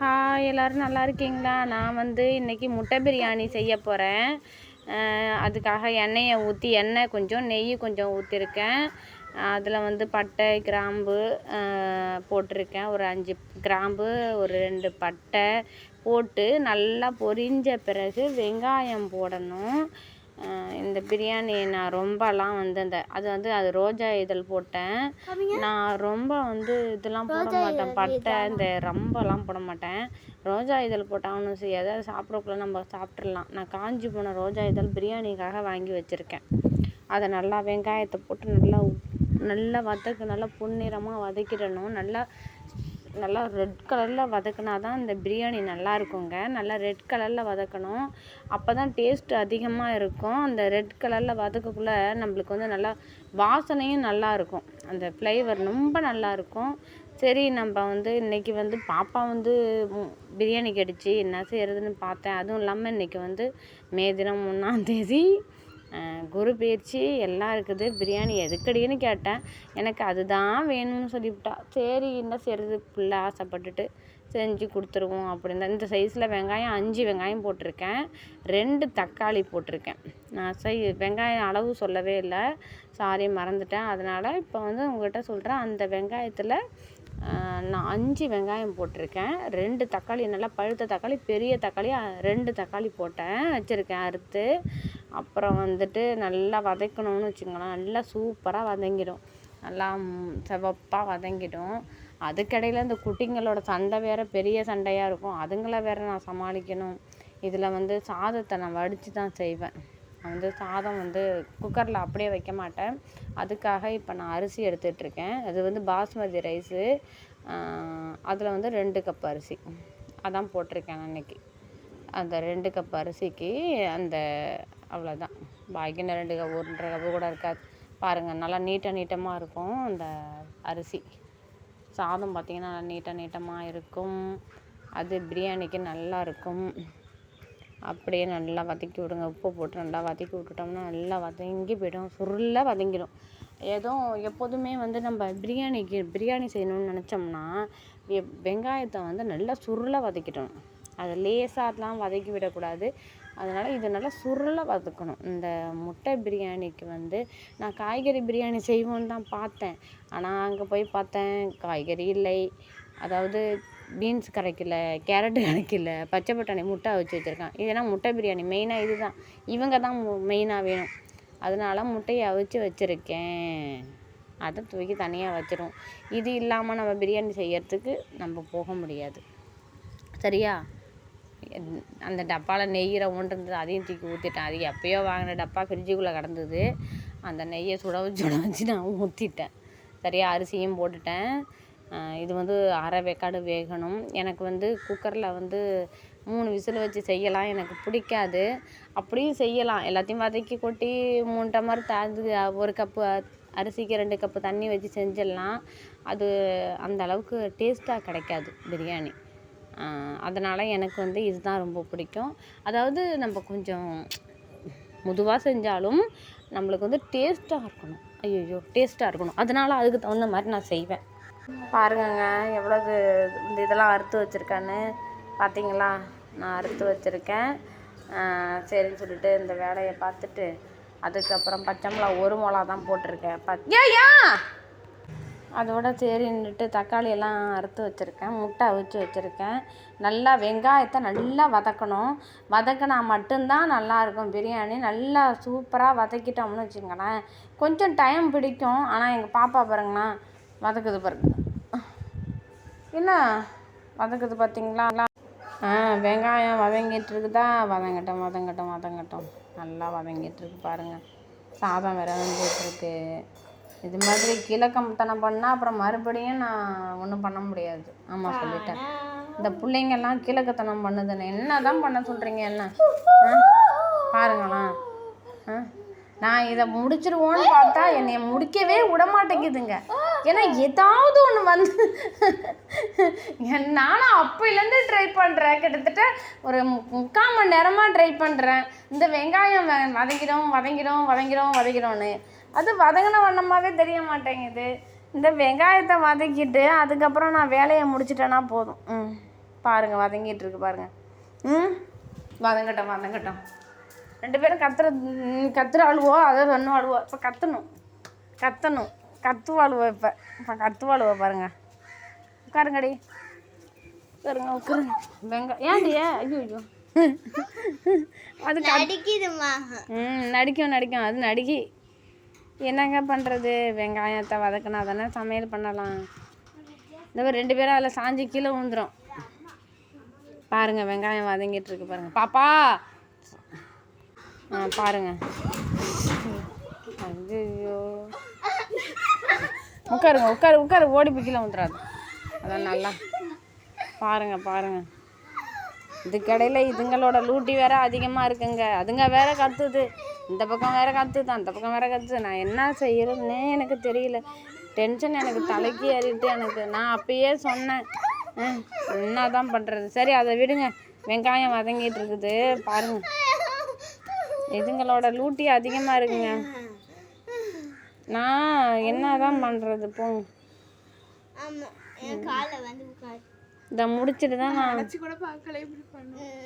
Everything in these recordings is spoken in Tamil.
ஹாய் எல்லோரும் நல்லா இருக்கீங்களா? நான் வந்து இன்றைக்கி முட்டை பிரியாணி செய்ய போகிறேன் அதுக்காக எண்ணெயை ஊற்றி எண்ணெய் கொஞ்சம் நெய் கொஞ்சம் ஊற்றிருக்கேன் அதில் வந்து பட்டை கிராம்பு போட்டிருக்கேன். ஒரு அஞ்சு கிராம்பு ஒரு ரெண்டு பட்டை போட்டு நல்லா பொரிஞ்ச பிறகு வெங்காயம் போடணும். இந்த பிரியாணி நான் ரொம்பலாம் வந்து அந்த அது வந்து அது ரோஜா இதழ் போட்டேன். நான் ரொம்ப வந்து இதெல்லாம் போட மாட்டேன். பட்டை இந்த ரம்பெல்லாம் போட மாட்டேன். ரோஜா இதழ் போட்டால் ஒன்றும் செய்யாது அது சாப்பிடக்குள்ள நம்ம சாப்பிட்றலாம் நான் காஞ்சி போன ரோஜா இதழ் பிரியாணிக்காக வாங்கி வச்சுருக்கேன். அதை நல்லா வெங்காயத்தை போட்டு நல்லா நல்லா வதக்கு நல்லா பொன்னிறமாக வதக்கிடணும். நல்லா நல்லா ரெட் கலரில் வதக்குனா தான் இந்த பிரியாணி நல்லா இருக்குங்க நல்லா ரெட் கலரில் வதக்கணும். அப்போ தான் டேஸ்ட் அதிகமாக இருக்கும். அந்த ரெட் கலரில் வதக்கக்குள்ளே நம்மளுக்கு வந்து நல்லா வாசனையும் நல்லா இருக்கும் அந்த ஃப்ளேவர் ரொம்ப நல்லா இருக்கும் சரி நம்ம வந்து இன்றைக்கி வந்து பாப்பா வந்து பிரியாணி கடிச்சு என்ன செய்கிறதுன்னு பார்த்தேன். அதுவும் இல்லாமல் இன்றைக்கி வந்து மே தினம் ஒன்றாந்தேதி குரு பயிற்சி எல்லாம் இருக்குது. பிரியாணி எதுக்கடின்னு கேட்டேன். எனக்கு அதுதான் வேணும்னு சொல்லிவிட்டா. சரி என்ன செய்யறது பிள்ளை ஆசைப்பட்டுட்டு செஞ்சு கொடுத்துருவோம் அப்படின்னு. இந்த சைஸில் வெங்காயம் அஞ்சு வெங்காயம் போட்டிருக்கேன். ரெண்டு தக்காளி போட்டிருக்கேன். நான் சை வெங்காயம் அளவு சொல்லவே இல்லை. சாரி மறந்துட்டேன். அதனால் இப்போ வந்து உங்கள்கிட்ட சொல்கிறேன் அந்த வெங்காயத்தில் நான் அஞ்சு வெங்காயம் போட்டிருக்கேன். ரெண்டு தக்காளி நல்லா பழுத்த தக்காளி பெரிய தக்காளி ரெண்டு தக்காளி போட்டேன். வச்சுருக்கேன் அறுத்து. அப்புறம் வந்துட்டு நல்லா வதக்கணும்னு வச்சுக்கோங்களேன். நல்லா சூப்பராக வதங்கிடும். நல்லா செவப்பாக வதங்கிடும். அதுக்கடையில் இந்த குட்டிங்களோட சண்டை வேறு பெரிய சண்டையாக இருக்கும். அதுங்கள வேறு நான் சமாளிக்கணும். இதில் வந்து சாதத்தை நான் வடித்து தான் செய்வேன். நான் வந்து சாதம் வந்து குக்கரில் அப்படியே வைக்க மாட்டேன். அதுக்காக இப்போ நான் அரிசி எடுத்துகிட்ருக்கேன் அது வந்து பாஸ்மதி ரைஸு அதில் வந்து ரெண்டு கப் அரிசி. அதான் போட்டிருக்கேன் அன்னைக்கு அந்த ரெண்டு கப் அரிசிக்கு அந்த அவ்வளோதான் பாக்கின ரெண்டு கப் ஒன்றரை கப்பு கூட இருக்காது. பாருங்கள் நல்லா நீட்ட நீட்டமாக இருக்கும் அந்த அரிசி. சாதம் பார்த்திங்கன்னா நல்லா நீட்ட நீட்டமாக இருக்கும். அது பிரியாணிக்கு நல்லா இருக்கும். அப்படியே நல்லா வதக்கி விடுங்க. உப்பு போட்டு நல்லா வதக்கி விட்டுட்டோம்னா நல்லா வதங்கி போயிடும். சுருளாக வதங்கிடும். ஏதோ எப்போதுமே வந்து நம்ம பிரியாணிக்கு பிரியாணி செய்யணும்னு நினச்சோம்னா வெங்காயத்தை வந்து நல்லா சுருளாக வதக்கிடணும் அதை லேசாகலாம் வதக்கி விடக்கூடாது. அதனால் இது நல்லா சுருளாக வதக்கணும். இந்த முட்டை பிரியாணிக்கு வந்து நான் காய்கறி பிரியாணி செய்வோன்னு தான் பார்த்தேன். ஆனால் அங்கே போய் பார்த்தேன் காய்கறி இல்லை. அதாவது பீன்ஸ் கிடைக்கல கேரட் கிடைக்கல பச்சை பட்டாணி முட்டை வச்சு வச்சுருக்கான். இதெல்லாம் முட்டை பிரியாணி மெயினாக இதுதான். இவங்க தான் மெயினாக வேணும். அதனால முட்டையை அவிச்சு வச்சுருக்கேன். அதை தூக்கி தனியாக வச்சிரும். இது இல்லாமல் நம்ம பிரியாணி செய்யறதுக்கு நம்ம போக முடியாது. சரியா? அந்த டப்பாவில் நெய்யிற ஒன்று இருந்தது அதையும் தூக்கி ஊற்றிட்டேன் அது எப்பயோ வாங்கின டப்பா ஃப்ரிட்ஜுக்குள்ளே கிடந்தது. அந்த நெய்யை சுட வச்சு சுட வச்சு நான் ஊற்றிட்டேன் சரியா? அரிசியும் போட்டுட்டேன். இது வந்து அரை வேக்காடு வேகணும். எனக்கு வந்து குக்கரில் வந்து மூணு விசில் வச்சு செய்யலாம். எனக்கு பிடிக்காது. அப்படியும் செய்யலாம். எல்லாத்தையும் வதக்கி கொட்டி மூணு டம்ளர் தாழ்ந்து ஒரு கப்பு அரிசிக்கு ரெண்டு கப்பு தண்ணி வச்சு செஞ்சிடலாம். அது அந்த அளவுக்கு டேஸ்ட்டாக கிடைக்காது பிரியாணி. அதனால் எனக்கு வந்து இதுதான் ரொம்ப பிடிக்கும். அதாவது நம்ம கொஞ்சம் மெதுவாக செஞ்சாலும் நம்மளுக்கு வந்து டேஸ்ட்டாக இருக்கணும். ஐயோ டேஸ்ட்டாக இருக்கணும். அதனால அதுக்கு தகுந்த மாதிரி நான் செய்வேன். பாருங்கங்க எவ்வளவு இந்த இதெல்லாம் அறுத்து வச்சுருக்கேன்னு. பார்த்தீங்களா நான் அறுத்து வச்சுருக்கேன். சரின்னு சொல்லிட்டு இந்த வேலையை பார்த்துட்டு அதுக்கப்புறம் பச்சை மிளகா ஒரு மிளகா தான் போட்டிருக்கேன் பத் ஏயா அதோட சரின்னுட்டு தக்காளி எல்லாம் அறுத்து வச்சுருக்கேன். முட்டை அவிச்சு வச்சுருக்கேன். நல்லா வெங்காயத்தை நல்லா வதக்கணும். வதக்கினா மட்டும்தான் நல்லா இருக்கும் பிரியாணி. நல்லா சூப்பராக வதக்கிட்டோம்னு வச்சுக்கோங்களேன். கொஞ்சம் டைம் பிடிக்கும். ஆனால் எங்கள் பாப்பா பாருங்களா வதக்குது பாருங்க. என்ன? வதக்குது பார்த்தீங்களா ஆ வெங்காயம் வதங்கிட்டு இருக்குதா வதங்கட்டும் வதங்கட்டும் வதங்கட்டும். நல்லா வதங்கிட்டு இருக்கு பாருங்கள் சாதம் வேற வந்துட்டுருக்கு. இது மாதிரி கிழக்கம்தனம் பண்ணால் அப்புறம் மறுபடியும் நான் ஒன்றும் பண்ண முடியாது. ஆமாம் சொல்லிட்டேன். இந்த பிள்ளைங்கெல்லாம் கிழக்கத்தனம் பண்ணுதுன்னு. என்ன தான் பண்ண சொல்கிறீங்க என்ன? ஆ பாருங்களா ஆ நான் இதை முடிச்சிருவோன்னு பார்த்தா என்னை முடிக்கவே விடமாட்டேங்குதுங்க ஏன்னா ஏதாவது ஒன்று வந்து நானும் அப்போலேருந்து ட்ரை பண்ணுறேன் கிட்டத்தட்ட ஒரு மு- முக்கால் மணி நேரமாக ட்ரை பண்ணுறேன் இந்த வெங்காயம் வ- வதங்கிடும் வதங்கிடும் வதங்கிடும் வதங்கிடோன்னு அது வதங்கின வண்ணமாகவே தெரிய மாட்டேங்குது. இந்த வெங்காயத்தை வதக்கிட்டு அதுக்கப்புறம் நான் வேலையை முடிச்சிட்டேன்னா போதும். ம். பாருங்க வதங்கிட்டு இருக்கு பாருங்கள் ம். வதங்கட்டும் வதங்கட்டும். ரெண்டு பேரும் கத்துற கத்துற அழுவோ அதை ஒன்றும் அழுவோ இப்போ கத்தணும். கத்தணும். கத்துவாளுவோ இப்போ. இப்போ கத்துவாளுவோ பாருங்க. உட்காருங்கடி. உட்காருங்க உட்காருங்க. வெங்க ஏன்டி ஐயோ ஐயோ. அது க அடிக்குதுமா ம் நடிக்கும் நடிக்கும். அது நடிக்கி என்னங்க பண்ணுறது வெங்காயத்தை வதக்கினா தானே சமையல் பண்ணலாம். இந்த மாதிரி ரெண்டு பேரும் அதில் சாஞ்சி கீழே விழுந்துரும். பாருங்க வெங்காயம் வதங்கிட்டு இருக்கு பாருங்க. பாப்பா! ஆ பாருங்க. ஐயோ உட்காருங்க உட்காரு உட்காரு. ஓடி போய் கீழே வந்துடாது அதான் நல்லா. பாருங்க பாருங்க. இதுக்கடையில் இதுங்களோட லூட்டி வேற அதிகமாக இருக்குங்க. அதுங்க வேற கத்துது. இந்த பக்கம் வேற கத்துது அந்த பக்கம் வேற கத்துது. நான் என்ன செய்யறதுன்னே எனக்கு தெரியல. டென்ஷன் எனக்கு தலைக்கு ஏறிட்டு எனக்கு. நான் அப்பயே சொன்னேன். என்ன தான் பண்ணுறது சரி அதை விடுங்க. வெங்காயம் வதங்கிட்டு இருக்குது. பாருங்கள் இதுங்களோட லூட்டி அதிகமாக இருக்குங்க. நான் என்னதான் பண்ணுறது போங்க ஆமா என் காலை வந்து உட்காரு. இதை முடிச்சிட்டு தான் நான் கூட பார்க்கல இப்படி பண்ணும்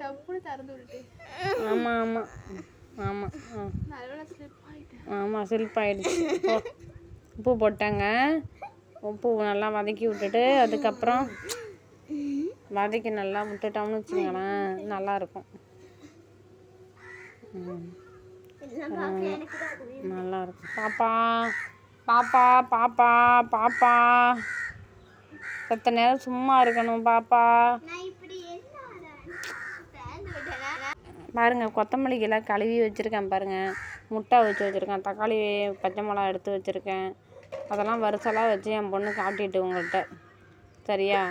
டப்புன்னு திறந்து விட்டு ஆமாம் ஆமாம் ஆமாம் ஸ்லிப் ஆமாம் சிலிப்பாயிடுச்சு போ. உப்பு போட்டாங்க. உப்பு நல்லா வதக்கி விட்டுட்டு அதுக்கப்புறம் வதக்கி நல்லா விட்டுட்டோம்னு வச்சுக்கோங்களேன் நல்லாயிருக்கும் ம் எல்லாம் பார்க்க எனக்கு தான் அது வேணும். நல்லா இருக்கும் பாப்பா பாப்பா பாப்பா பாப்பா. சத்த நேரம் சும்மா இருக்கணும் பாப்பா? நான் இப்படி என்ன திறந்து விட்டேனா பாருங்க கொத்தமல்லி கிலோ கழுவி வச்சுருக்கேன் பாருங்க. முட்டை வச்சு வச்சுருக்கேன். தக்காளி பச்சை மிளகா எடுத்து வச்சுருக்கேன். அதெல்லாம் வரிசலாக வச்சு என் பொண்ணு காட்டிட்டு உங்கள்கிட்ட சரியா?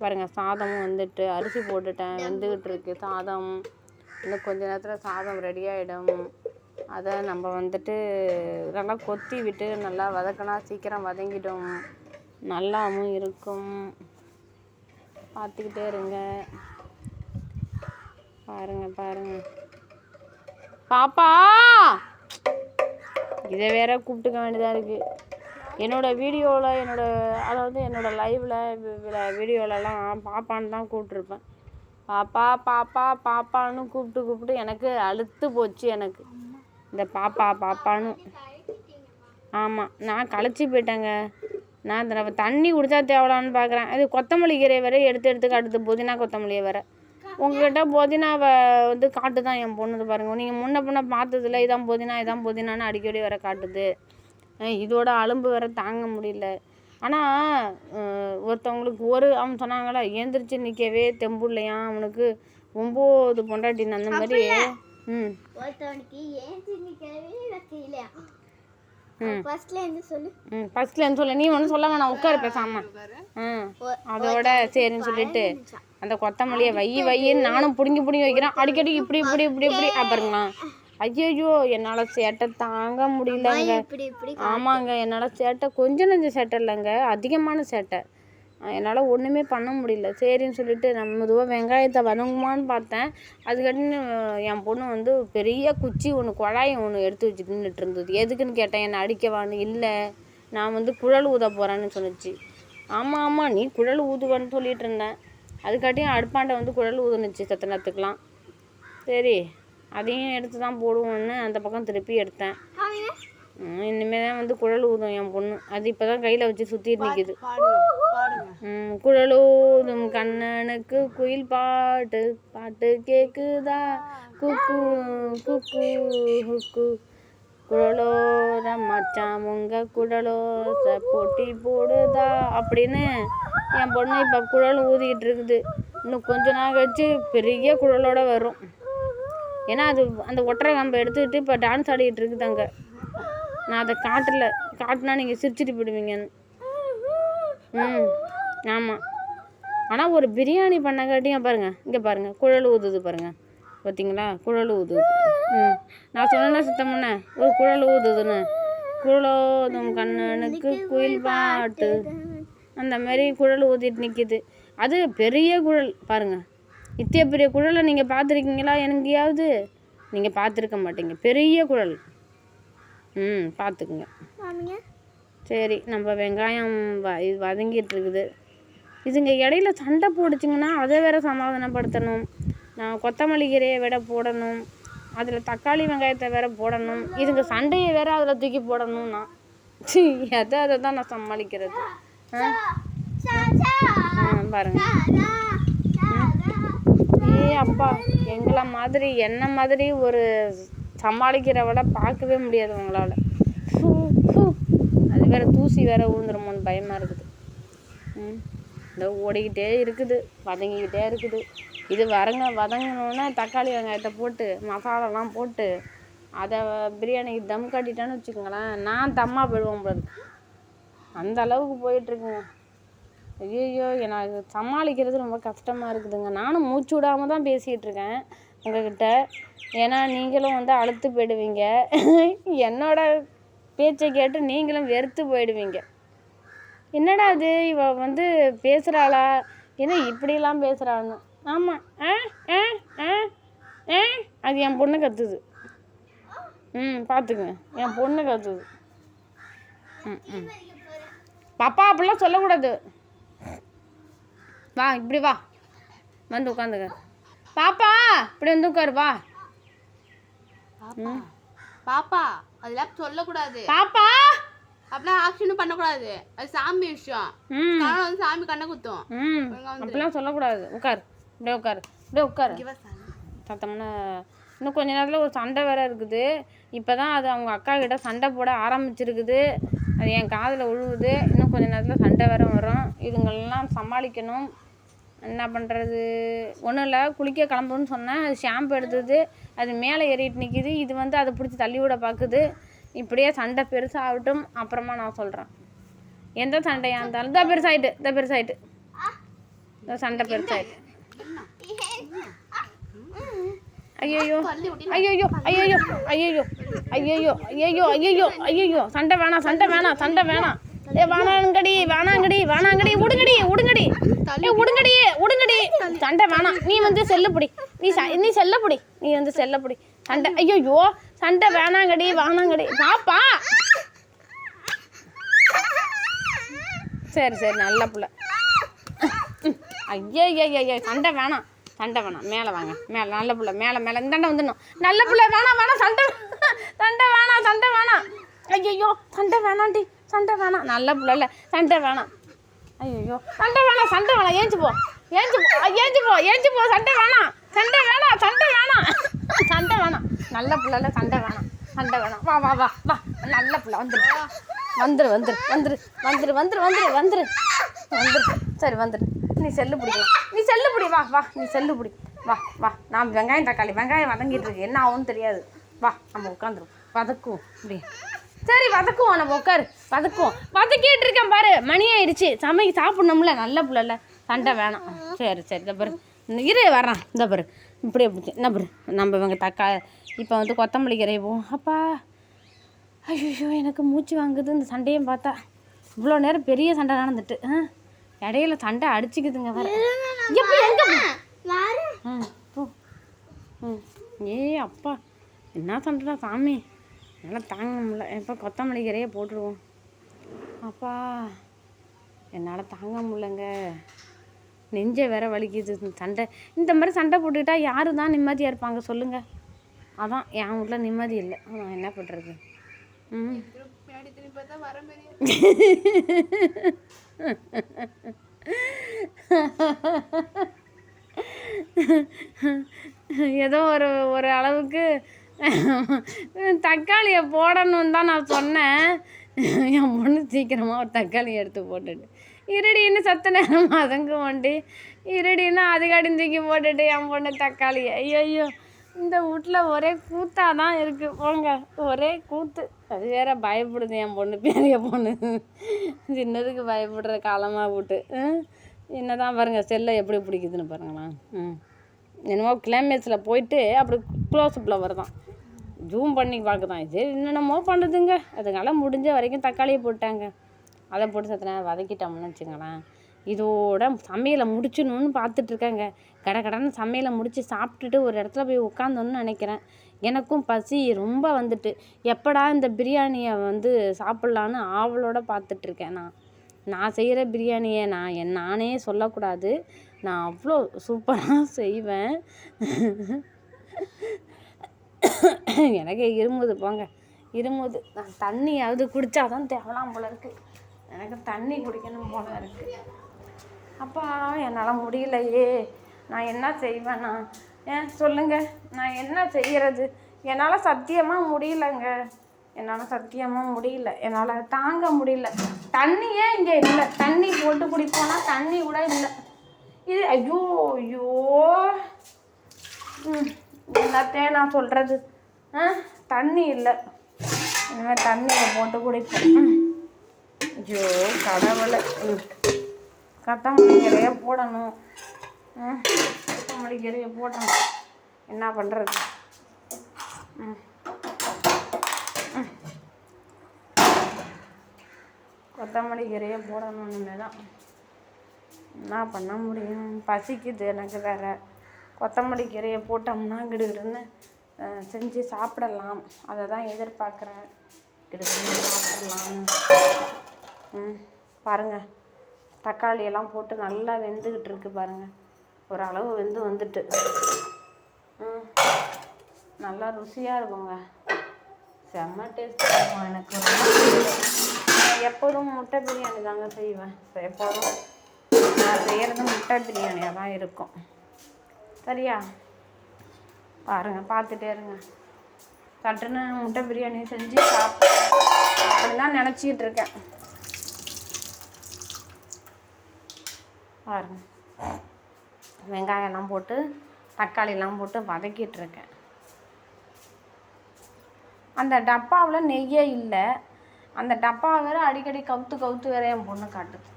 பாருங்க சாதமும் வந்துட்டு அரிசி போட்டுட்டேன். வெந்துக்கிட்டு இருக்கு சாதம். இன்னும் கொஞ்ச நேரத்தில் சாதம் ரெடி ஆகிடும் அதை நம்ம வந்துட்டு நல்லா கொத்தி விட்டு நல்லா வதக்கினா சீக்கிரம் வதங்கிடும். நல்லாவும் இருக்கும். பார்த்துக்கிட்டே இருங்க. பாருங்க பாருங்க. பாப்பா! இதை வேற கூப்பிட்டுக்க வேண்டியதாக இருக்குது என்னோட வீடியோவில் என்னோட அதாவது என்னோட லைவில் வீடியோலலாம் பாப்பான்னு தான் கூப்பிட்ருப்பேன் பாப்பா பாப்பா பாப்பான்னு கூப்பிட்டு கூப்பிட்டு எனக்கு அழுத்து போச்சு எனக்கு. இந்த பாப்பா பாப்பான்னு. ஆமாம் நான் களைச்சி போயிட்டேங்க. நான் இந்த தண்ணி குடித்தா தேவலான்னு பார்க்குறேன் அது கொத்தமல்லி கீரை வேற எடுத்து எடுத்து காட்டுது புதினா கொத்தமல்லியை வேற. உங்ககிட்ட புதினாவை வந்து காட்டு தான் என் பொண்ணுது பாருங்க. நீங்கள் முன்ன பின்ன பார்த்ததில்ல. இதான் புதினா இதான் புதினான்னு அடிக்கடி வேற காட்டுது. இதோட அலும்பு வேற தாங்க முடியல. ஆனால் ஒருத்தவங்களுக்கு ஒரு அவன் சொன்னாங்களா ஏந்திரிச்சு நிற்கவே தெம்பு இல்லையா? அவனுக்கு ஒம்பது பொண்டாட்டின்னு அந்த மாதிரி. ம். ஒருத்தவனுக்கு சொல்லு. நீ ஒன்றும் சொல்ல வேணாம். உட்காரு பேசாம. ம் அதோட சரின்னு சொல்லிட்டு அந்த கொத்தமல்லியை வை வையின்னு நானும் பிடுங்கி பிடுங்கி வைக்கிறேன். அடிக்கடி இப்படி இப்படி இப்படி இப்படி பாருங்களா ஐயோ என்னால் சேட்டை தாங்க முடியலங்க. ஆமாங்க என்னால் சேட்டை கொஞ்சம் நஞ்ச சேட்டை இல்லைங்க. அதிகமான சேட்டை. என்னால் ஒன்றுமே பண்ண முடியல. சரின்னு சொல்லிட்டு நம்ம மெதுவாக வெங்காயத்தை வதங்குமான்னு பார்த்தேன். அதுக்கடுத்து என் பொண்ணு வந்து பெரிய குச்சி ஒன்று குழாயம் ஒன்று எடுத்து வச்சு நின்றுட்டு இருந்தது. எதுக்குன்னு கேட்டேன் என்னை அடிக்கவான்னு. இல்லை நான் வந்து குழல் ஊத போகிறேன்னு சொன்னுச்சு. ஆமாம் ஆமாம் நீ குழல் ஊதுவன்னு சொல்லிட்டு இருந்தேன். அதுக்காட்டியும் அடுப்பாண்டை வந்து குழல் ஊதுனுச்சு சத்த நேரத்துக்குலாம் சரி. அதையும் எடுத்து தான் போடுவோன்னு அந்த பக்கம் திருப்பி எடுத்தேன். காமிங்க ம், இனிமே தான் வந்து குழல் ஊதும் என் பொண்ணு. அது இப்போ தான் கையில் வச்சு சுற்றிட்டு நிற்கிது குழலூதும் கண்ணனுக்கு குயில் பாட்டு பாட்டு கேக்குதா? குக்கு குக்கு குக்கு. குழலோர மச்சான் உங்க குழலோச போட்டி போடுதா? அப்படின்னு என் பொண்ணு இப்போ குழல் ஊதிக்கிட்டு இருக்குது. இன்னும் கொஞ்ச நாள் கழிச்சு பெரிய குழலோட வரும். ஏன்னா அது அந்த ஒற்றை கம்பை எடுத்துக்கிட்டு இப்போ டான்ஸ் ஆடிக்கிட்டு இருக்குது அங்கே நான் அதை காட்டல. காட்டினா நீங்கள் சிரிச்சிட்டு போயிடுவீங்கன்னு. ம் ஆமாம் ஆனால் ஒரு பிரியாணி பண்ணங்காட்டியும் பாருங்க. இங்கே பாருங்கள் குழல் ஊதுது பாருங்கள் பார்த்தீங்களா குழல் ஊதுது. ம். நான் சொன்னேன்னா சுத்தம் பண்ண ஒரு குழல் ஊதுதுன்னு. குழலோதும் கண்ணனுக்கு குயில் பாட்டு அந்த மாதிரி குழல் ஊதிட்டு நிற்கிது அது பெரிய குழல். பாருங்கள் இத்திய பெரிய குழலை நீங்கள் பார்த்துருக்கீங்களா? எங்கேயாவது? நீங்கள் பார்த்துருக்க மாட்டீங்க. பெரிய குழல். ம் பார்த்துக்குங்க. சரி நம்ம வெங்காயம் வ இது வதங்கிட்டு இருக்குது. இதுங்க இடையில சண்டை போடுச்சுங்கன்னா அதை வேற சமாதானப்படுத்தணும். நான் கொத்தமல்லி கீரையை விட போடணும். அதில் தக்காளி வெங்காயத்தை வேற போடணும். இதுங்க சண்டையை வேற அதில் தூக்கி போடணும் நான் சி எதை அதை தான் நான் சமாளிக்கிறது? ஆ? ஆ பாருங்க. ஏ அப்பா எங்களை மாதிரி என்ன மாதிரி ஒரு சமாளிக்கிறவள பார்க்கவே முடியாது உங்களால். அது வேற தூசி வேற ஊந்துருமோன்னு பயமாக இருக்குது. ம். இந்த ஓடிக்கிட்டே இருக்குது வதங்கிக்கிட்டே இருக்குது. இது வரங்க வதங்கினோன்னே தக்காளி வெங்காயத்தை போட்டு மசாலாலாம் போட்டு அதை பிரியாணிக்கு தம் கட்டிட்டேன்னு வச்சுக்கோங்களேன் நான் தம்மாக போயிடுவோம் போல அந்த அளவுக்கு போயிட்டுருக்குங்க. ஐயோ எனக்கு சமாளிக்கிறது ரொம்ப கஷ்டமாக இருக்குதுங்க. நானும் மூச்சு விடாம தான் பேசிகிட்டு இருக்கேன் உங்ககிட்ட. ஏன்னா நீங்களும் வந்து அழுத்து போயிடுவீங்க. என்னோட பேச்சை கேட்டு நீங்களும் வெறுத்து போயிடுவீங்க. என்னடா இது? இவ வந்து பேசுகிறாளா என்ன இப்படிலாம் பேசுகிறான்னு ஆமாம் ஆ ஆ ஆ ஆ. அது என் பொண்ணு கத்துது. ம் பார்த்துக்குங்க என் பொண்ணு கத்துது. ம் ம். பாப்பா அப்படிலாம் சொல்லக்கூடாது. வா இப்படி வா. வந்து உட்காந்துக்க பாப்பா இப்படி வந்து உட்காரு வா. பாப்பா. அதெல்லாம் சொல்லக்கூடாது. பாப்பா! அப்படிலாம் ஆக்ஷனும் பண்ணக்கூடாது. அது சாமி விஷயம். ம். காரணம் வந்து சாமி கண்ணை குத்தும். ம். அப்படிலாம் சொல்லக்கூடாது. உட்காரு இப்படியே உட்காரு இப்படியே உட்காரு. சத்தம்னா இன்னும் கொஞ்ச நேரத்தில் ஒரு சண்டை வேற இருக்குது. இப்போ தான் அது அவங்க அக்கா கிட்ட சண்டை போட ஆரம்பிச்சிருக்குது. அது என் காதில் விழுவுது இன்னும் கொஞ்ச நேரத்தில் சண்டை வேற வரும். இதுங்களெல்லாம் சமாளிக்கணும். என்ன பண்ணுறது ஒன்றும் இல்லை குளிக்க கிளம்புன்னு சொன்னேன் அது ஷாம்பு எடுத்தது அது மேலே ஏறிட்டு நிற்கிது இது வந்து அதை பிடிச்சி தள்ளி விட பார்க்குது இப்படியே சண்டை பெருசாகட்டும் அப்புறமா நான் சொல்கிறேன் எந்த சண்டையாக இருந்தாலும் தான் பெருசாகிட்டு இந்த பெருசாகிட்டு இந்த சண்டை பெருசாகிட்டு ஐயோ ஐயோ விட்டு ஐயோ ஐயோ ஐயோ ஐயோ ஐயோ ஐயோ ஐயோ சண்டை வேணாம் சண்டை வேணாம் சண்டை வேணாம். ஏ வேணாங்கடி வேணாங்கடி வேணாங்கடி உடுங்கடி உடுங்கடி. ஏ உடுங்கடி உடுங்கடி. சண்டை வேணாம். நீ வந்து செல்லப்படி நீ ச நீ செல்லப்படி நீ வந்து செல்லப்படி சண்டை ஐயோ சண்டை வேணாங்கடி வானாங்கடி. பாப்பா சரி சரி நல்ல புள்ள. ஐயா ஐயா சண்டை வேணாம். சண்டை வேணாம். மேலே வாங்க. மேலே நல்ல புள்ள. மேலே மேலே. இந்தாண்ட வந்துடணும். நல்ல புள்ள வேணாம் வேணாம். சண்டை சண்டை வேணாம் சண்டை வேணாம். ஐயோ சண்டை வேணாண்டி சண்டை வேணாம். நல்ல பிள்ளைல சண்டை வேணாம். ஐயோ சண்டை வேணாம் சண்டை வேணாம். ஏஞ்சி போ. ஏஞ்சி போ. அ, ஏஞ்சி போ. ஏஞ்சி போ. சண்டை வேணாம். சண்டை வேணாம். சண்டை வேணாம். சண்டை வேணாம். நல்ல பிள்ளைல சண்டை வேணாம். சண்டை வேணாம். வா வா வா வா. நல்ல பிள்ளை. வந்துரு. வந்துரு வந்துரு. வந்துரு. வந்துரு வந்துரு வந்துரு. வந்துரு. வந்துரு. சரி வந்துரு. நீ செல்லு பிடிக்கலாம் நீ செல்லு பிடி. வா வா. நீ செல்லு பிடி. வா வா. நான் வெங்காயம் தக்காளி. வெங்காயம் வதங்கிட்டு இருக்கு. என்ன ஆகும்னு தெரியாது. வா நம்ம உட்காந்துரும் வதக்கும் இப்படி சரி வதக்குவோம். நம்ம உட்காரு. வதக்குவோம். வதக்கிட்டு இருக்கேன் பாரு. மணி ஆயிடுச்சு. சமைக்க சாப்பிடணும்ல. நல்ல புள்ளல சண்டை வேணாம். சரி சரி. இந்த பாரு. இரு வர்றான். இந்த பாரு. இப்படியே பிடிச்சி. என்ன பாரு. நம்ம இவங்க தக்கா இப்போ வந்து கொத்தமல்லி கீரை போவோம் அப்பா. ஐயோ எனக்கு மூச்சு வாங்குது. இந்த சண்டையும் பார்த்தா. இவ்வளோ நேரம் பெரிய சண்டை நடந்துட்டு ஆ? இடையில சண்டை அடிச்சுக்குதுங்க வேற எப்படி எங்க ம். ஏ அப்பா. என்ன சண்டைடா சாமி? என்னால் தாங்க முடியல. இப்போ கொத்தமல்லி கீரையே போட்டுருவோம். அப்பா என்னால் தாங்க முடியலங்க. நெஞ்சை வேற வலிக்குது. சண்டை இந்த மாதிரி சண்டை போட்டுக்கிட்டா யாரு தான் நிம்மதியாக இருப்பாங்க சொல்லுங்கள் அதான் என் வீட்டில் நிம்மதி இல்லை. நான் என்ன பண்ணுறது ம். ஏதோ ஒரு ஒரு அளவுக்கு தக்காளியை போடணும்னு தான் நான் சொன்னேன். என் பொண்ணு சீக்கிரமாக ஒரு தக்காளி எடுத்து போட்டுட்டு இருடின்னு சத்த நேரம் அதங்க வண்டி இருடின்னு அதுக்காடி தூக்கி போட்டுட்டு என் பொண்ணு தக்காளி ஐயோ இந்த வீட்டில் ஒரே கூத்தாக தான் இருக்குது போங்க ஒரே கூத்து. அது வேற பயப்படுது என் பொண்ணு பெரிய பொண்ணு. சின்னதுக்கு பயப்படுற காலமாக விட்டு. என்னதான் பாருங்கள் செல்லை எப்படி பிடிக்குதுன்னு பாருங்களேன். ம். என்னமோ கிளைமேக்ஸில் போயிட்டு அப்படி க்ளோஸ்அப்பில் வருதான். ஜூம் பண்ணி பார்க்குதான். சரி என்னென்னமோ பண்ணுதுங்க. அதுனால முடிஞ்ச வரைக்கும் தக்காளியை போட்டாங்க. அதை போட்டு சத்த வதக்கிட்டோம்னு வச்சுங்களேன் இதோட சமையலை முடிச்சிடணும்னு பார்த்துட்ருக்கேங்க கடை கடன்னு சமையலை முடித்து சாப்பிட்டுட்டு ஒரு இடத்துல போய் உட்காந்தோன்னு நினைக்கிறேன். எனக்கும் பசி ரொம்ப வந்துட்டு. எப்படா இந்த பிரியாணியை வந்து சாப்பிட்லான்னு ஆவலோட பார்த்துட்ருக்கேன் நான். நான் செய்கிற பிரியாணியை நான் என் நானே சொல்லக்கூடாது. நான் அவ்வளோ சூப்பராக செய்வேன். எனக்கே இருமுது போங்க. இருமுது. நான் தண்ணியாவது குடித்தாதான் தேவலாம் போல இருக்கு. எனக்கு தண்ணி குடிக்கணும் போல இருக்கு. அப்பா என்னால் முடியலையே. நான் என்ன செய்வேண்ணா ஏன் சொல்லுங்கள் நான் என்ன செய்கிறது என்னால் சத்தியமாக முடியலங்க. என்னால் சத்தியமாக முடியல. என்னால் தாங்க முடியல. தண்ணியே இங்கே இல்லை? தண்ணி போட்டு குடிப்போனா தண்ணி கூட இல்லை. இது ஐயோ ஐயோ. எல்லாத்தையும் நான் சொல்கிறது ஆ தண்ணி இல்லை. இனிமேல் தண்ணியை போட்டு குடிப்போம். ஐயோ கடவுளை. ம். கொத்தமல்லி கீரையை போடணும். ம் கொத்தமல்லி கீரையை போடணும். என்ன பண்ணுறது ம். கொத்தமல்லி கீரையை போடணும் இனிமேல் தான் என்ன பண்ண முடியும்? பசிக்குது எனக்கு வேறு. கொத்தமல்லி கீரையை போட்டோம்னா கிடுகிடுன்னு செஞ்சு சாப்பிடலாம். அதை தான் எதிர்பார்க்குறேன் கிடுகிடுன்னு சாப்பிடலாம். ம் பாருங்கள் தக்காளியெல்லாம் போட்டு நல்லா வெந்துக்கிட்டு இருக்கு பாருங்கள் ஓரளவு வெந்து வந்துட்டு. ம் நல்லா ருசியாக இருக்குங்க. செம்ம டேஸ்ட்டாக இருக்கும் எனக்கு. எப்போதும் முட்டை பிரியாணி தாங்க செய்வேன். எப்போதும் நான் செய்கிறது முட்டை பிரியாணியாக தான் இருக்கும். சரியா? பாருங்க பார்த்துட்டே இருங்க. சட்டுன்னு முட்டை பிரியாணி செஞ்சு சாப்பிட்டு அப்படின்னு நினச்சிக்கிட்டு இருக்கேன். பாருங்க. வெங்காயம்லாம் போட்டு தக்காளிலாம் போட்டு வதக்கிட்டு இருக்கேன். அந்த டப்பாவில் நெய்யே இல்லை. அந்த டப்பா வேறு அடிக்கடி கவுத்து கவுத்து வேற என் பொண்ணு காட்டுது.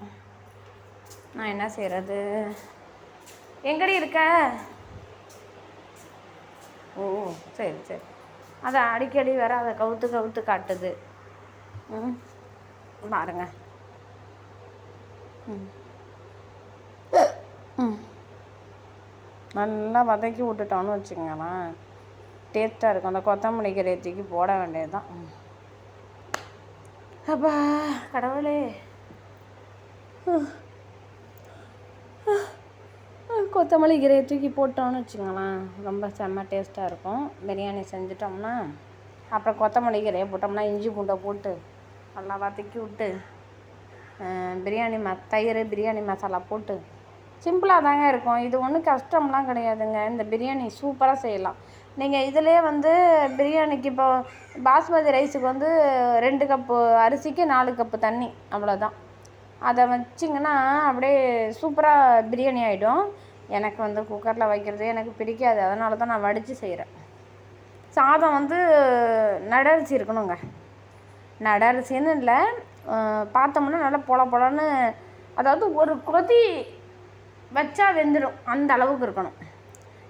நான் என்ன செய்கிறது எங்கடி இருக்க? ஓ சரி சரி. அதை அடிக்கடி வேற அதை கவுத்து கவுத்து காட்டுது. ம் பாருங்க. ம். நல்லா வதக்கி விட்டுட்டோம்னு வச்சுக்கோங்களேன். டேஸ்ட்டாக இருக்கும். அந்த கொத்தமல்லி கீரையை தூக்கி போட வேண்டியது தான் அப்பா கடவுளே. கொத்தமல்லி கீரையை தூக்கி போட்டோம்னு வச்சுக்கோங்களேன். ரொம்ப செம்ம டேஸ்ட்டாக இருக்கும். பிரியாணி செஞ்சிட்டோம்னா அப்புறம் கொத்தமல்லி கீரையை போட்டோம்னா இஞ்சி பூண்டை போட்டு நல்லா வதக்கி விட்டு பிரியாணி ம தயிர் பிரியாணி மசாலா போட்டு சிம்பிளாக தாங்க இருக்கும். இது ஒன்றும் கஷ்டம்லாம் கிடையாதுங்க. இந்த பிரியாணி சூப்பராக செய்யலாம். நீங்கள் இதிலே வந்து பிரியாணிக்கு இப்போ பாஸ்மதி ரைஸுக்கு வந்து ரெண்டு கப்பு அரிசிக்கு நாலு கப்பு தண்ணி. அவ்வளோதான் அதை வச்சிங்கன்னா அப்படியே சூப்பராக பிரியாணி ஆகிடும் எனக்கு வந்து குக்கரில் வைக்கிறது எனக்கு பிடிக்காது. அதனால தான் நான் வடித்து செய்கிறேன் சாதம் வந்து நடரிசி இருக்கணுங்க. நடரிசின்னு இல்லை பார்த்தோம்னா நல்லா பொல பொலன்னு அதாவது ஒரு கொதி வச்சா வெந்துடும். அந்த அளவுக்கு இருக்கணும்.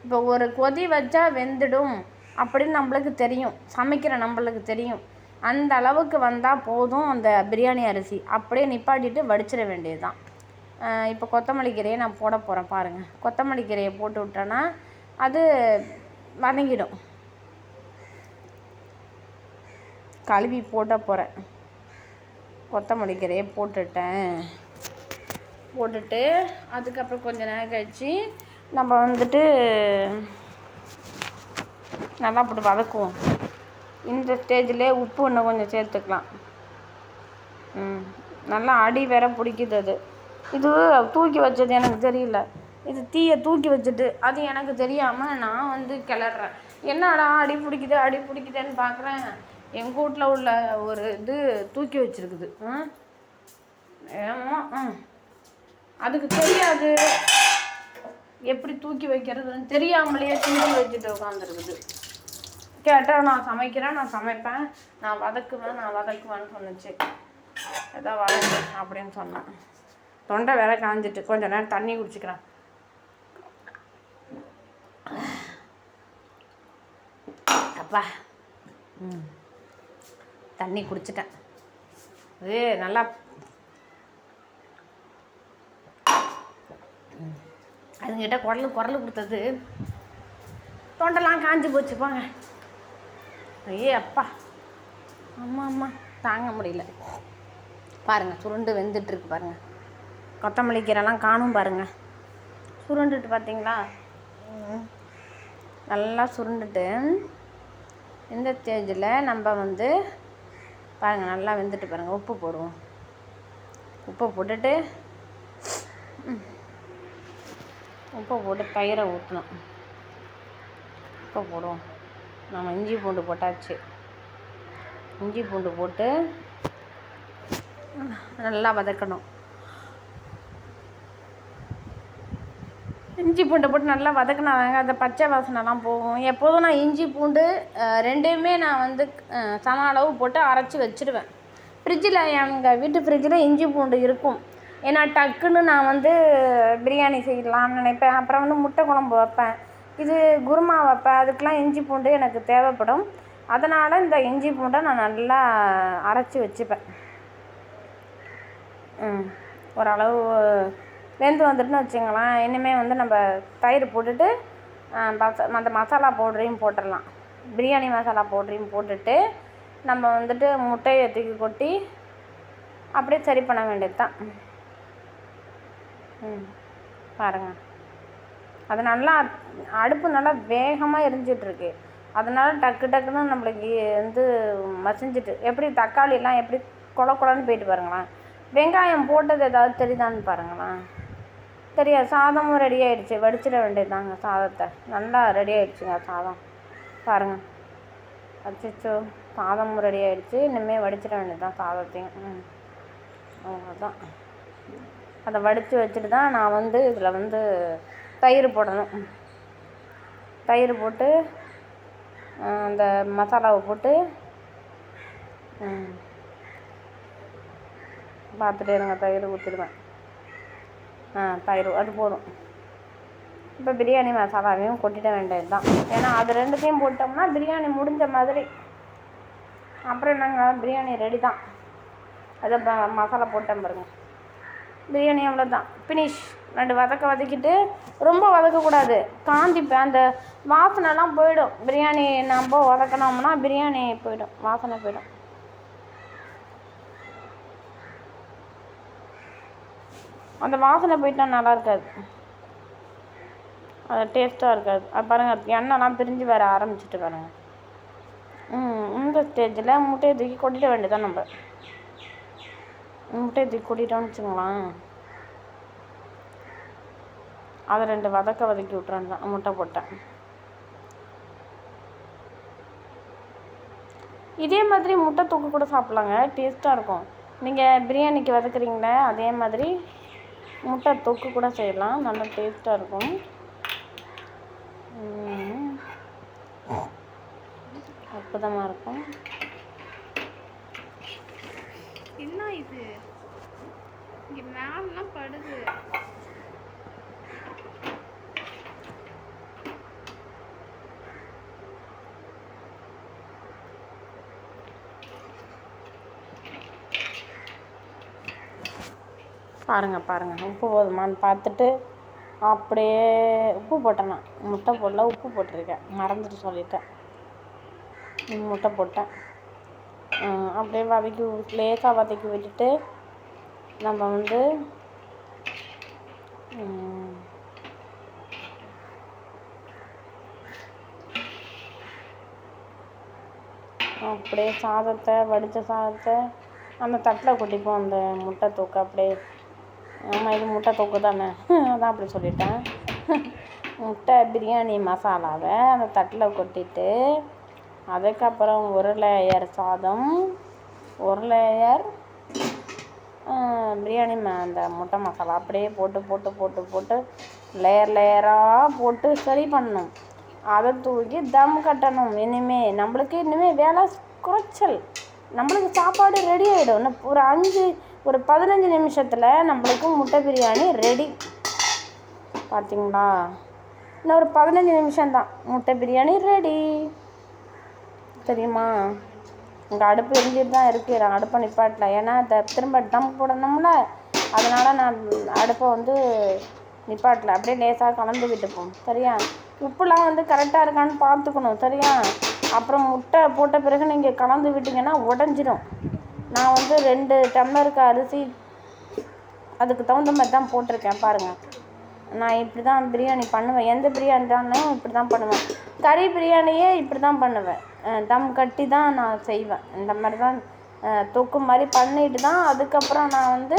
இப்போ ஒரு கொதி வச்சா வெந்துடும் அப்படின்னு நம்மளுக்கு தெரியும். சமைக்கிற நம்மளுக்கு தெரியும். அந்த அளவுக்கு வந்தால் போதும் அந்த பிரியாணி அரிசி. அப்படியே நிப்பாட்டிட்டு வடிச்சிட வேண்டியது தான் இப்போ கொத்தமல்லி கீரையை நான் போட போகிறேன் பாருங்கள் கொத்தமல்லி கீரையை போட்டு விட்டேன்னா அது வதங்கிடும். கழுவி போட்ட போகிறேன் கொத்தமல்லி கீரையை போட்டுட்டேன். போட்டுட்டு அதுக்கப்புறம் கொஞ்ச நேரம் கழித்து நம்ம வந்துட்டு நல்லா போட்டு வதக்குவோம். இந்த ஸ்டேஜ்லேயே உப்பு இன்னும் கொஞ்சம் சேர்த்துக்கலாம். ம் நல்லா அடி வேற பிடிக்குது அது. இது தூக்கி வச்சது எனக்கு தெரியல. இது தீயை தூக்கி வச்சுட்டு அது எனக்கு தெரியாமல் நான் வந்து கிளறேன் என்னடா அடி பிடிக்குது அடி பிடிக்குதுன்னு பார்க்குறேன் எங்கள் வீட்டில் உள்ள ஒரு இது தூக்கி வச்சிருக்குது. ம் ஏமா ம் அதுக்கு தெரியாது. எப்படி தூக்கி வைக்கிறதுன்னு தெரியாமலேயே தூக்கி வச்சுட்டு உட்காந்துருக்குது. கேட்டால் நான் சமைக்கிறேன் நான் சமைப்பேன். நான் வதக்குவேன் நான் வதக்குவேன்னு சொன்னுச்சு. ஏதோ வதக்கு அப்படின்னு சொன்னேன். தொண்டை வேற காஞ்சிட்டு கொஞ்ச நேரம் தண்ணி குடிச்சிக்கிறேன். அப்பா. ம். தண்ணி குடிச்சிட்டேன். அது நல்லா அதுங்கிட்ட குரல் குரல் கொடுத்தது. தொண்டெல்லாம் காஞ்சி போச்சுப்பாங்க ஐயே அப்பா அம்மா அம்மா தாங்க முடியல. பாருங்கள் சுருண்டு வெந்துட்டுருக்கு பாருங்கள் கொத்தமல்லி கீரைலாம் காணும் பாருங்கள் சுருண்டுட்டு பார்த்தீங்களா நல்லா சுருண்டுட்டு இந்த ஸ்டேஜில் நம்ம வந்து பாருங்கள் நல்லா வெந்துட்டு பாருங்கள் உப்பு போடுவோம். உப்பை போட்டுட்டு உப்பு உப்பை போட்டு தயிரை ஊற்றணும் உப்பை போடுவோம். நம்ம இஞ்சி பூண்டு போட்டாச்சு. இஞ்சி பூண்டு போட்டு நல்லா வதக்கணும். இஞ்சி பூண்டை போட்டு நல்லா வதக்கினாங்க அந்த பச்சை வாசனைலாம் போகும். எப்போதும் நான் இஞ்சி பூண்டு அஹ், ரெண்டையுமே நான் வந்து சம அளவு போட்டு அரைச்சி வச்சிடுவேன் ஃப்ரிட்ஜில் எங்கள் வீட்டு ஃப்ரிட்ஜில் இஞ்சி பூண்டு இருக்கும். ஏன்னா டக்குன்னு நான் வந்து பிரியாணி செய்யலாம்னு நினைப்பேன். அப்புறம் வந்து முட்டை குழம்பு வைப்பேன். இது குருமா வைப்பேன். அதுக்கெலாம் இஞ்சி பூண்டு எனக்கு தேவைப்படும். அதனால் இந்த இஞ்சி பூண்டை நான் நல்லா அரைச்சி வச்சுப்பேன். ம். ஓரளவு வெந்து வந்துட்டுன்னு வச்சுங்களேன். இனிமேல் வந்து நம்ம தயிர் போட்டுட்டு ஆ, மச மசாலா பவுடரையும் போட்டுடலாம். பிரியாணி மசாலா பவுடரையும் போட்டுட்டு நம்ம வந்துட்டு முட்டையை தூக்கி கொட்டி அப்படியே சரி பண்ண வேண்டியது தான் ம். பாருங்கள் அது நல்லா அடுப்பு நல்லா வேகமாக எரிஞ்சிட்ருக்கு. அதனால் டக்கு டக்குன்னு நம்மளுக்கு வந்து மசிஞ்சிட்டு எப்படி தக்காளிலாம் எப்படி கொல கொலன்னு போயிட்டு பாருங்களேன். வெங்காயம் போட்டது ஏதாவது தெரியுதான்னு பாருங்களேன். தெரியாது சாதமும் ரெடி ஆகிடுச்சு வடிச்சிட வேண்டியதுதாங்க சாதத்தை. நல்லா ரெடி ஆகிடுச்சுங்க சாதம். பாருங்கள் அச்சோ சாதமும் ரெடி ஆகிடுச்சு இனிமேல் வடிச்சிட வேண்டியதுதான் சாதத்தையும். ம். அவ்வளோதான் அதை வடித்து வச்சுட்டு தான் நான் வந்து இதில் வந்து தயிர் போடணும். தயிர் போட்டு அந்த மசாலாவை போட்டு பார்த்துட்டே இருங்க தயிர் ஊற்றிடுவேன் ஆ தயிர் அது போதும். இப்போ பிரியாணி மசாலாவையும் கொட்டிட வேண்டியது தான் ஏன்னா அது ரெண்டுத்தையும் போட்டோம்னா பிரியாணி முடிஞ்ச மாதிரி. அப்புறம் என்னங்க பிரியாணி ரெடி தான் அதை மசாலா போட்டேன் பாருங்க. பிரியாணி அவ்வளோதான் ஃபினிஷ் ரெண்டு வதக்க வதக்கிட்டு ரொம்ப வதக்கக்கூடாது. காந்தி அந்த வாசனைலாம் போயிடும். பிரியாணி நம்ம வதக்கினோம்னா பிரியாணி போயிடும். வாசனை போயிடும். அந்த வாசனை போயிட்டா நல்லா இருக்காது அது டேஸ்ட்டாக இருக்காது. அது பாருங்கள் எண்ணெய்லாம் பிரிஞ்சு வர ஆரம்பிச்சிட்டு பாருங்கள் ம் இந்த ஸ்டேஜில் முட்டையை தூக்கி கொட்டிட வேண்டியதான் நம்ம. முட்டையை தூக்கி கொட்டிட்டோம்னு வச்சுக்கோங்களேன். அதை ரெண்டு வதக்க வதக்கி விட்றேன் தான் முட்டை போட்டேன். இதே மாதிரி முட்டை தொக்கு கூட சாப்பிட்லாங்க. டேஸ்ட்டாக இருக்கும். நீங்கள் பிரியாணிக்கு வதக்குறீங்களே அதே மாதிரி முட்டை தொக்கு கூட செய்யலாம். நல்லா டேஸ்ட்டாக இருக்கும். அற்புதமாக இருக்கும். என்ன இது? இங்கே மேலாம் படுது. பாருங்கள் பாருங்கள் உப்பு போதுமான்னு பார்த்துட்டு அப்படியே உப்பு போட்டேன். நான் முட்டை போடல உப்பு போட்டிருக்கேன். மறந்துட்டு சொல்லிட்டேன். முட்டை போட்டேன். அப்படியே வதக்கி வி- லேசாக வதக்கி விட்டுட்டு நம்ம வந்து அப்படியே சாதத்தை வடித்த சாதத்தை அந்த தட்டில் கொட்டிப்போம் அந்த முட்டை தூக்க அப்படியே. ஆமாம் இது முட்டை தொக்கு தானே அதான் அப்படி சொல்லிட்டேன். முட்டை பிரியாணி மசாலாவை அந்த தட்டில் கொட்டிட்டு அதுக்கப்புறம் ஒரு லேயர் சாதம் ஒரு லேயர் பிரியாணி ம அந்த முட்டை மசாலா அப்படியே போட்டு போட்டு போட்டு போட்டு லேயர் லேயராக போட்டு சரி பண்ணணும் அதை தூக்கி தம் கட்டணும். இனிமே நம்மளுக்கு இனிமே வேலை குறைச்சல். நம்மளுக்கு சாப்பாடு ரெடி ஆகிடும் இன்னும் ஒரு அஞ்சு ஒரு பதினஞ்சு நிமிஷத்தில் நம்மளுக்கு முட்டை பிரியாணி ரெடி பார்த்தீங்களா இன்னும் ஒரு பதினஞ்சு நிமிஷம்தான். முட்டை பிரியாணி ரெடி தெரியுமா? இங்கே அடுப்பு எரிஞ்சிட்டு தான் இருக்குது நான் அடுப்பை நிப்பாட்டல. ஏன்னா அதை திரும்ப தம் போடணும்ல. அதனால் நான் அடுப்பை வந்து நிப்பாட்டல. அப்படியே லேசாக கலந்து விட்டுப்போம். சரியா? உப்புலாம் வந்து கரெக்டாக இருக்கான்னு பார்த்துக்கணும். சரியா? அப்புறம் முட்டை போட்ட பிறகு நீங்கள் கலந்து விட்டிங்கன்னா உடஞ்சிரும். நான் வந்து ரெண்டு டம்ளருக்கு அரிசி அதுக்கு தகுந்த மாதிரி தான் போட்டிருக்கேன் பாருங்கள் நான் இப்படி தான் பிரியாணி பண்ணுவேன். எந்த பிரியாணி தானும் இப்படி தான் பண்ணுவேன். கறி பிரியாணியே இப்படி தான் பண்ணுவேன். தம் கட்டி தான் நான் செய்வேன். இந்த மாதிரி தான் தொக்கு மாதிரி பண்ணிட்டு தான் அதுக்கப்புறம் நான் வந்து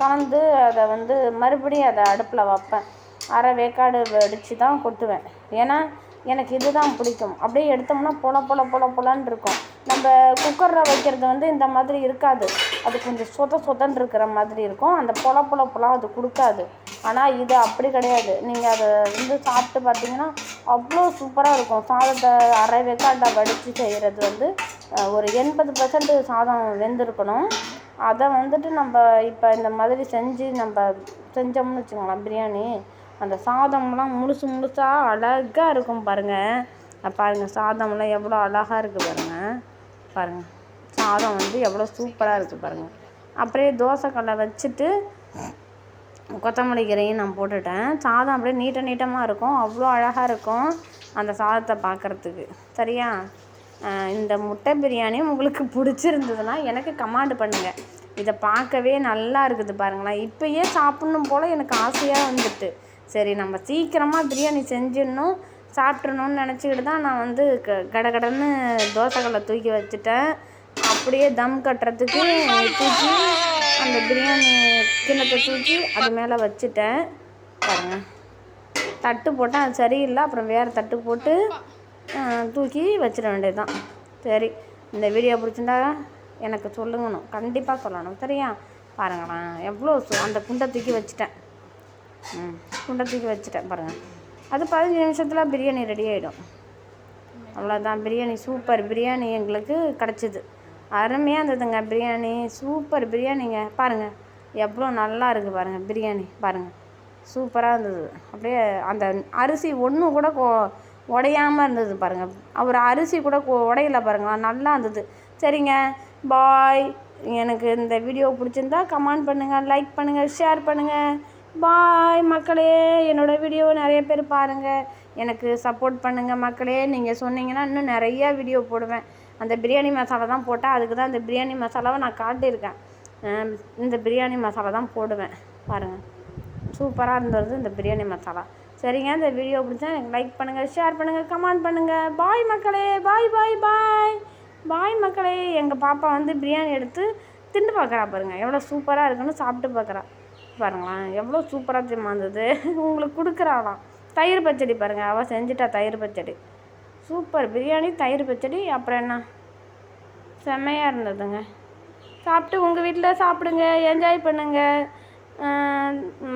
கலந்து அதை வந்து மறுபடியும் அதை அடுப்பில் வைப்பேன். அரை வேக்காடு வடித்து தான் கொட்டுவேன். ஏன்னா எனக்கு இதுதான் பிடிக்கும். அப்படியே எடுத்தோம்னா பொல பொல பொல பொலன்னு இருக்கும். நம்ம குக்கரில் வைக்கிறது வந்து இந்த மாதிரி இருக்காது. அது கொஞ்சம் சொத சொதன்னு இருக்கிற மாதிரி இருக்கும். அந்த பொல பொல பொலம் அது கொடுக்காது. ஆனால் இது அப்படி கிடையாது. நீங்கள் அதை வந்து சாப்பிட்டு பார்த்தீங்கன்னா அவ்வளோ சூப்பராக இருக்கும். சாதத்தை அரை வேக்காட்டை வடித்து செய்கிறது வந்து ஒரு எண்பது பர்சன்ட் சாதம் வெந்திருக்கணும். அதை வந்துட்டு நம்ம இப்போ இந்த மாதிரி செஞ்சு நம்ம செஞ்சோம்னு வச்சுக்கோங்களேன் பிரியாணி. அந்த சாதம்லாம் முழுசு முழுசாக அழகாக இருக்கும் பாருங்கள் பாருங்கள் சாதம்லாம் எவ்வளோ அழகாக இருக்குது பாருங்கள் பாருங்கள் சாதம் வந்து எவ்வளோ சூப்பராக இருக்குது பாருங்கள் அப்படியே தோசைக்கல்லை வச்சுட்டு கொத்தமல்லி கீரையும் நான் போட்டுட்டேன். சாதம் அப்படியே நீட்ட நீட்டமாக இருக்கும். அவ்வளோ அழகாக இருக்கும் அந்த சாதத்தை பார்க்குறதுக்கு. சரியா? இந்த முட்டை பிரியாணி உங்களுக்கு பிடிச்சிருந்ததுன்னா எனக்கு கமாண்ட் பண்ணுங்கள் இதை பார்க்கவே நல்லா இருக்குது பாருங்களேன். இப்போயே சாப்பிட்ணும் போல் எனக்கு ஆசையாக வந்துட்டு. சரி நம்ம சீக்கிரமாக பிரியாணி செஞ்சிடணும் சாப்பிட்றணும்னு நினச்சிக்கிட்டு தான் நான் வந்து க கடகடன்னு தோசைக்கல்லை தூக்கி வச்சுட்டேன். அப்படியே தம் கட்டுறதுக்கு தூக்கி அந்த பிரியாணி கிண்ணத்தை தூக்கி அது மேலே வச்சுட்டேன். பாருங்கள் தட்டு போட்டேன் அது சரியில்லை அப்புறம் வேறு தட்டு போட்டு தூக்கி வச்சிட வேண்டியது தான் சரி இந்த வீடியோ பிடிச்சிருந்தா எனக்கு சொல்லுங்கணும். கண்டிப்பாக சொல்லணும். சரியா? பாருங்களேன் எவ்வளோ சு- அந்த குண்டை தூக்கி வச்சுட்டேன். குண்டை தூக்கி வச்சுட்டேன் பாருங்கள் அது பதினஞ்சு நிமிஷத்தில் பிரியாணி ரெடி ஆகிடும் அவ்வளோதான் பிரியாணி சூப்பர் பிரியாணி எங்களுக்கு கிடச்சிது. அருமையாக இருந்ததுங்க பிரியாணி. சூப்பர் பிரியாணிங்க. பாருங்கள் எவ்வளோ நல்லா இருக்குது பாருங்கள் பிரியாணி. பாருங்கள் சூப்பராக இருந்தது. அப்படியே அந்த அரிசி ஒன்று கூட கோ உடையாமல் இருந்தது பாருங்கள் அவர் அரிசி கூட கொ உடையல பாருங்களா நல்லா இருந்தது. சரிங்க. பாய் எனக்கு இந்த வீடியோ பிடிச்சிருந்தா கமெண்ட் பண்ணுங்கள் லைக் பண்ணுங்கள் ஷேர் பண்ணுங்கள் பாய் மக்களே. என்னோடய வீடியோ நிறைய பேர் பாருங்கள் எனக்கு சப்போர்ட் பண்ணுங்கள் மக்களே. நீங்கள் சொன்னீங்கன்னா இன்னும் நிறைய வீடியோ போடுவேன். அந்த பிரியாணி மசாலா தான் போட்டால் அதுக்கு தான் அந்த பிரியாணி மசாலாவை நான் காட்டியிருக்கேன். இந்த பிரியாணி மசாலா தான் போடுவேன். பாருங்கள் சூப்பராக இருந்தது இந்த பிரியாணி மசாலா. சரிங்க இந்த வீடியோ பிடிச்சா எனக்கு லைக் பண்ணுங்கள் ஷேர் பண்ணுங்கள் கமெண்ட் பண்ணுங்கள் பாய் மக்களே. பாய் பாய் பாய் பாய் மக்களே. எங்கள் பாப்பா வந்து பிரியாணி எடுத்து திண்டு பார்க்குறா பாருங்கள் எவ்வளோ சூப்பராக இருக்குன்னு சாப்பிட்டு பார்க்குறா பாருங்களேன். எவ்வளோ சூப்பராக தெரியுமா இருந்தது உங்களுக்கு கொடுக்குறாளாம். தயிர் பச்சடி பாருங்கள் அவள் செஞ்சுட்டா தயிர் பச்சடி. சூப்பர். பிரியாணி தயிர் பச்சடி அப்புறம் என்ன? செம்மையாக இருந்ததுங்க. சாப்பிட்டு உங்கள் வீட்டில் சாப்பிடுங்க. என்ஜாய் பண்ணுங்கள்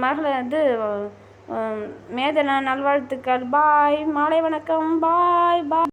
மகள இது மேதனா நல்வாழ்த்துக்கள். பாய் மாலை வணக்கம். பாய் பாய்